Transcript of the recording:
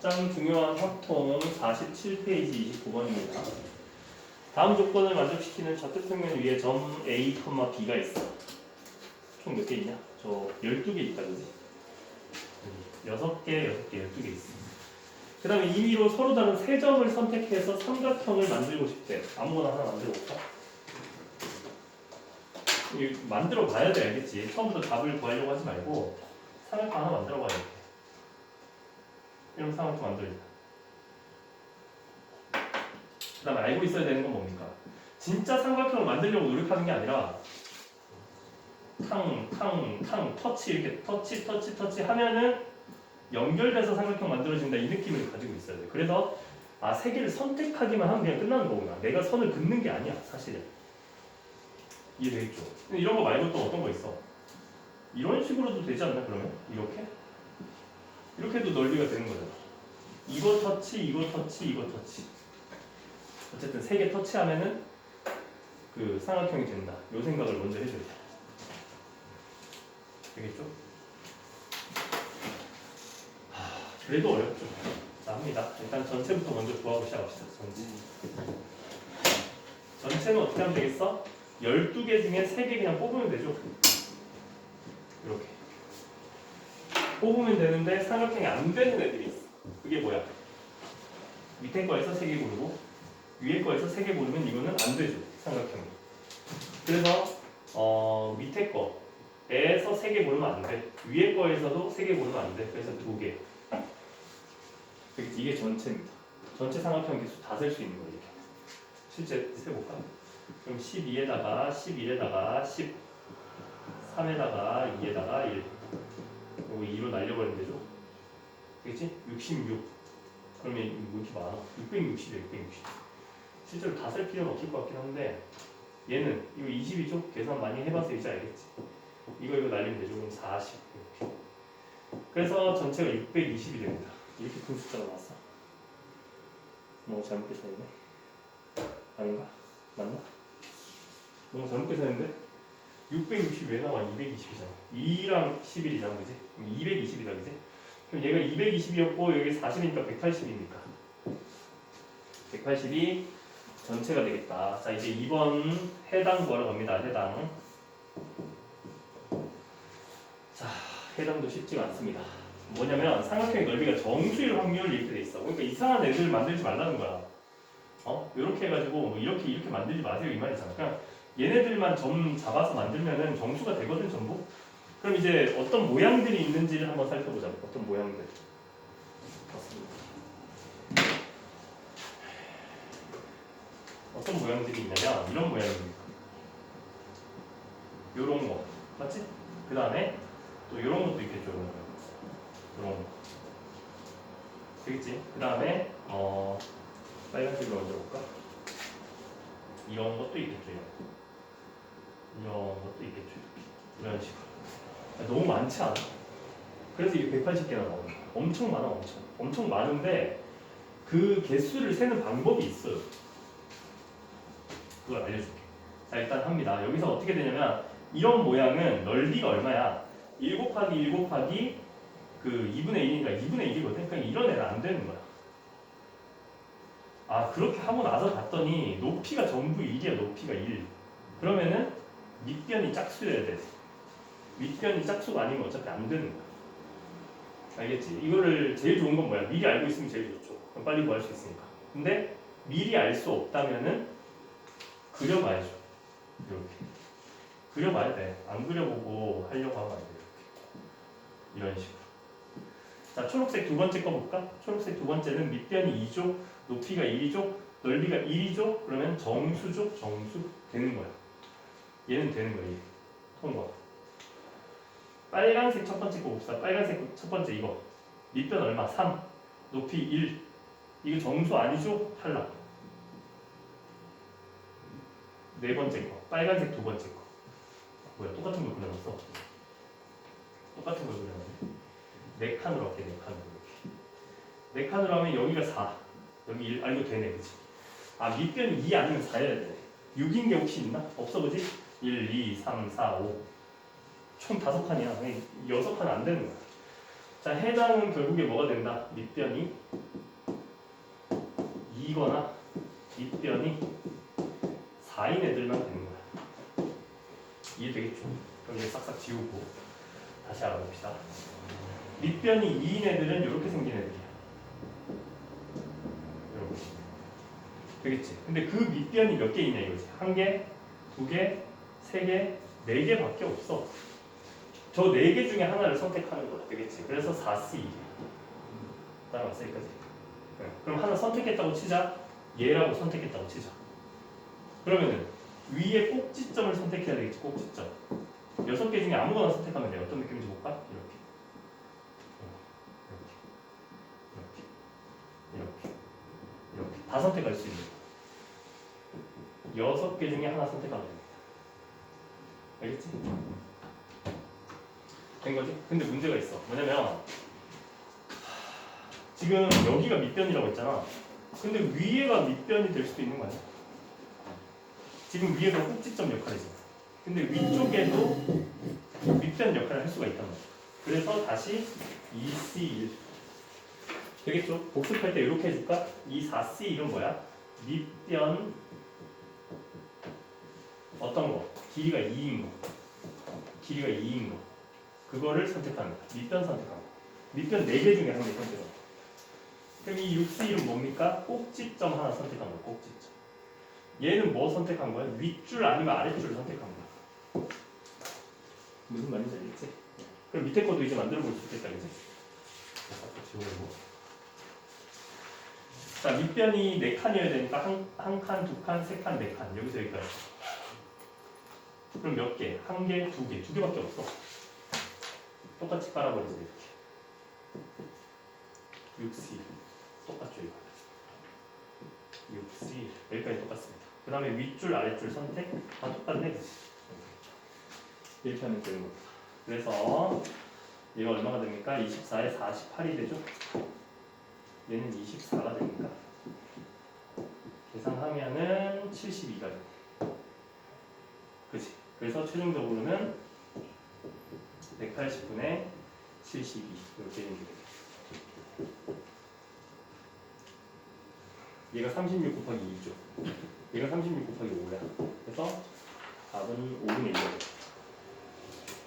가장 중요한 확통 47페이지 29번입니다. 다음 조건을 만족시키는 좌표평면 위에 점 A, B가 있어. 총 몇 개 있냐? 저 12개 있다, 그지? 여기 6개, 6개, 12개 있어. 그 다음에 임의로 서로 다른 세 점을 선택해서 삼각형을 만들고 싶대. 아무거나 하나 만들어 볼까? 이 만들어 봐야 돼, 알겠지? 처음부터 답을 구하려고 하지 말고 삼각형 하나 만들어 봐야 돼. 삼각형 만들자. 그 다음에 알고 있어야 되는 건 뭡니까? 진짜 삼각형을 만들려고 노력하는 게 아니라 탕, 탕, 탕, 터치 이렇게 터치, 터치, 터치 하면은 연결돼서 삼각형 만들어진다 이 느낌을 가지고 있어야 돼. 그래서 아 세 개를 선택하기만 하면 그냥 끝나는 거구나. 내가 선을 긋는 게 아니야 사실은. 이해되겠죠? 이런 거 말고 또 어떤 거 있어? 이런 식으로도 되지 않나 그러면? 이렇게? 이렇게 해도 넓이가 되는 거잖아. 이거 터치, 이거 터치, 이거 터치. 어쨌든 세 개 터치하면은 그 삼각형이 된다. 요 생각을 먼저 해줘야 돼. 되겠죠? 하, 그래도 어렵죠. 자, 합니다. 일단 전체부터 먼저 구하고 시작합시다. 전체. 전체는 어떻게 하면 되겠어? 12개 중에 3개 그냥 뽑으면 되죠. 이렇게. 뽑으면 되는데 삼각형이 안 되는 애들이 있어. 그게 뭐야? 밑에 거에서 3개 고르고 위에 거에서 3개 고르면 이거는 안 되죠. 삼각형이. 그래서 어, 밑에 거에서 3개 고르면 안 돼. 위에 거에서도 3개 고르면 안 돼. 그래서 2개. 이게 전체입니다. 전체 삼각형 개수 다 셀 수 있는 거예요. 실제 세볼까? 그럼 12에다가 11에다가 13에다가 2에다가 1 그리고 2로 날려버리면 되죠? 되겠지? 66 그러면 왜 이렇게 많아? 660이야 660 실제로 다 쓸 필요는 없을 것 같긴 한데 얘는 이거 20이죠? 계산 많이 해봐서 이제 알겠지? 이거 이거 날리면 되죠? 그럼 40 이렇게 그래서 전체가 620이 됩니다 이렇게 큰 숫자가 나왔어 뭐 잘못 계산했네 아닌가? 맞나? 너무 잘못 계산했는데? 660 왜 나와? 220이잖아. 2랑 11이잖아, 그지? 220이다, 그지? 그럼 얘가 220이었고 여기 40이니까 180이니까 180이 전체가 되겠다. 자 이제 2번 해당 구하러 갑니다. 해당. 자 해당도 쉽지가 않습니다. 뭐냐면 삼각형의 넓이가 정수일 확률 이렇게 돼 있어. 그러니까 이상한 애들 만들지 말라는 거야. 어? 이렇게 해가지고 뭐 이렇게 이렇게 만들지 마세요 이 말이잖아. 그냥 얘네들만 점 잡아서 만들면은 정수가 되거든 전부. 그럼 이제 어떤 모양들이 있는지를 한번 살펴보자. 어떤 모양들. 맞습니다. 어떤 모양들이 있냐면 이런 모양입니다. 요런 거 맞지? 그 다음에 또 요런 것도 있겠죠. 요런 거. 요런 거. 되겠지? 그 다음에 어 빨간색으로 먼저 볼까? 이런 것도 있겠죠. 이런 거. 이런 것도 있겠죠. 이런 식으로. 아, 너무 많지 않아? 그래서 이게 180개나 나오는 거야. 엄청 많아, 엄청. 엄청 많은데 그 개수를 세는 방법이 있어요. 그걸 알려줄게. 자, 일단 합니다. 여기서 어떻게 되냐면 이런 모양은 넓이가 얼마야? 1 곱하기 1 곱하기 그 2분의 1이니까 2분의 1이거든. 그러니까 이런 애는 안 되는 거야. 아, 그렇게 하고 나서 봤더니 높이가 전부 1이야, 높이가 1. 그러면은 밑변이 짝수여야 돼. 윗변이 짝수가 아니면 어차피 안 되는 거야. 알겠지? 이거를 제일 좋은 건 뭐야? 미리 알고 있으면 제일 좋죠. 그럼 빨리 구할 수 있으니까. 근데 미리 알 수 없다면은 그려봐야죠. 이렇게. 그려봐야 돼. 안 그려보고 하려고 하면 안 돼. 이렇게. 이런 식으로. 자, 초록색 두 번째 거 볼까? 초록색 두 번째는 밑변이 2죠. 높이가 1이죠. 넓이가 1이죠. 그러면 정수죠. 정수 되는 거야. 얘는 되는 거야. 얘. 통과. 빨간색 첫 번째 거 봅시다. 빨간색 첫 번째 이거. 밑변 얼마? 3. 높이 1. 이거 정수 아니죠? 탈락. 네 번째 거. 빨간색 두 번째 거. 뭐야? 똑같은 걸 그려놨어. 똑같은 걸 그려놨네. 네 칸으로 할게, 네 칸으로. 이렇게. 네 칸으로 하면 여기가 4. 여기 1. 아, 이거 되네, 그치? 아, 밑변이 2 아니면 4여야 돼. 6인 게 혹시 있나? 없어, 그지? 1, 2, 3, 4, 5. 총 다섯 칸이야. 여섯 칸 안 되는 거야. 자, 해당은 결국에 뭐가 된다? 밑변이 2거나 밑변이 4인 애들만 되는 거야. 이해되겠죠? 그럼 이제 싹싹 지우고 다시 알아봅시다. 밑변이 2인 애들은 이렇게 생긴 애들이야. 이렇게. 되겠지? 근데 그 밑변이 몇 개 있냐 이거지. 한 개, 두 개, 세 개, 네 개밖에 없어. 저 네 개 중에 하나를 선택하는 거야. 되겠지? 그래서 4C. 따라왔어 여기까지. 네. 그럼 하나 선택했다고 치자. 얘라고 선택했다고 치자. 그러면은 위에 꼭지점을 선택해야 되겠지. 꼭지점. 여섯 개 중에 아무거나 선택하면 돼. 어떤 느낌인지 볼까? 이렇게. 이렇게. 이렇게. 이렇게. 다 선택할 수 있는. 여섯 개 중에 하나 선택하면 됩니다. 알겠지? 된 거지? 근데 문제가 있어. 뭐냐면 지금 여기가 밑변이라고 했잖아. 근데 위에가 밑변이 될 수도 있는 거 아니야? 지금 위에가 꼭지점 역할이잖아. 근데 위쪽에도 밑변 역할을 할 수가 있단 말이야. 그래서 다시 2C1 되겠죠? 복습할 때 이렇게 해줄까? 이 4C1은 뭐야? 밑변 어떤 거? 길이가 2인 거. 길이가 2인 거. 그거를 선택하는 거야. 밑변 선택하는 거. 밑변 4개 중에 한 개 선택하는 거. 그럼 이 6C1은 뭡니까? 꼭지점 하나 선택한 거야. 꼭지점. 얘는 뭐 선택한 거야? 윗줄 아니면 아랫줄 선택한 거야. 무슨 말인지 알겠지? 그럼 밑에 것도 이제 만들어 볼 수 있겠다, 그지? 또 지워보고. 자, 밑변이 4칸이어야 되니까 한, 한 칸, 두 칸, 세 칸, 네 칸. 여기서 여기까지. 그럼 몇 개? 한 개, 두 개, 두 개밖에 없어. 똑같이 깔아버리세요, 이렇게. 6C. 똑같죠, 이거. 6C. 여기까지 똑같습니다. 그 다음에 윗줄, 아랫줄 선택. 다 똑같네, 그치? 이렇게 하면 되는. 그래서 얘가 얼마가 됩니까? 24에 48이 되죠? 얘는 24가 됩니까? 계산하면은 72가 돼. 그치? 그래서 최종적으로는 180분의 72 이렇게 게 얘가 36 곱하기 2죠. 얘가 36 곱하기 5야. 그래서 답은 5분의 1이야.